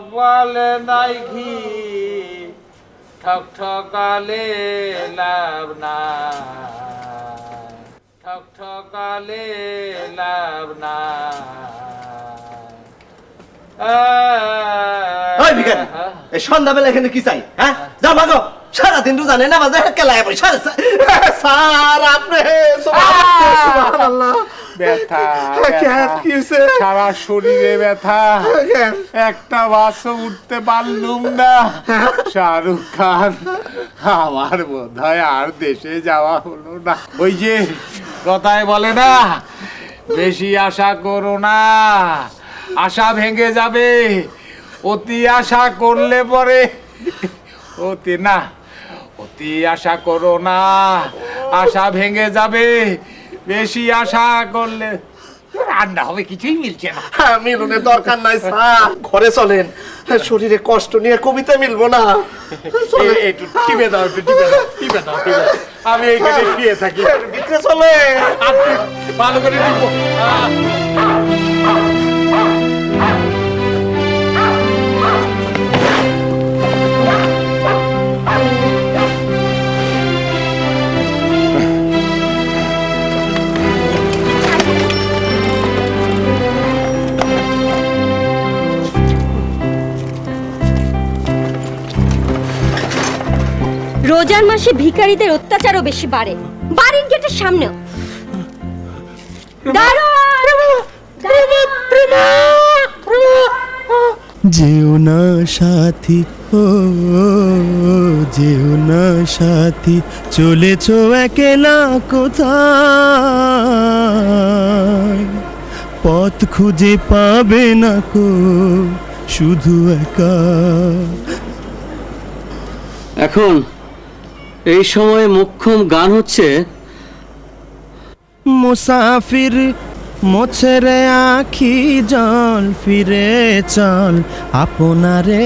কপালে নাই ঘি। ঠক ঠকালে লাভ নাই। ঠক ঠকালে লাভ এই সন্ধ্যাবেলা এখানে কি চাই হ্যাঁ? যা ভাগো, সারাদিন রোজা জানে না মাঝে কেলায় বই স্যার আপনি ব্যথা সারা শরীরে ব্যথা। একটা বাসও উঠতে পারলুম না। শাহরুখ খান আমার বোধ হয় আর দেশে যাওয়া হলো না। ওই যে কথায় বলে না বেশি আশা করো না। আশা ভেঙে যাবে অতি আশা করলে পরে। অতি না অতি আশা করো না। আশা ভেঙে যাবে বেশি আশা করলে রান্না হবে কিছুই মিলছে না। হ্যাঁ মিলনের দরকার নাই স্যার। ঘরে চলেন। শরীরে কষ্ট নিয়ে কবিতা মিলবো না। একটু টিপে দাও একটু টিপে দাও টিপে দাও আমি এইখানে শুয়ে থাকি। ভিতরে চলে আপনি ভালো করে টিপো। রোজার মাসে ভিখারিদের অত্যাচারও বেশি বাড়ে। বাড়ির গেটের সামনেও। যেও না সাথী ও যেও না সাথী চলেছ একলা কোথায়? পথ খুঁজে পাবে না কো শুধু একা। এখন এই সময়ে মুখ্যম গান হচ্ছে মুসাফির মোছেরে আখি জল, ফিরে চল। আপনারে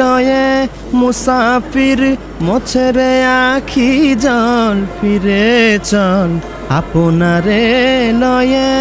লয়ে মুসাফির মোছেরে আখি জল, ফিরে চল। আপনারে লয়ে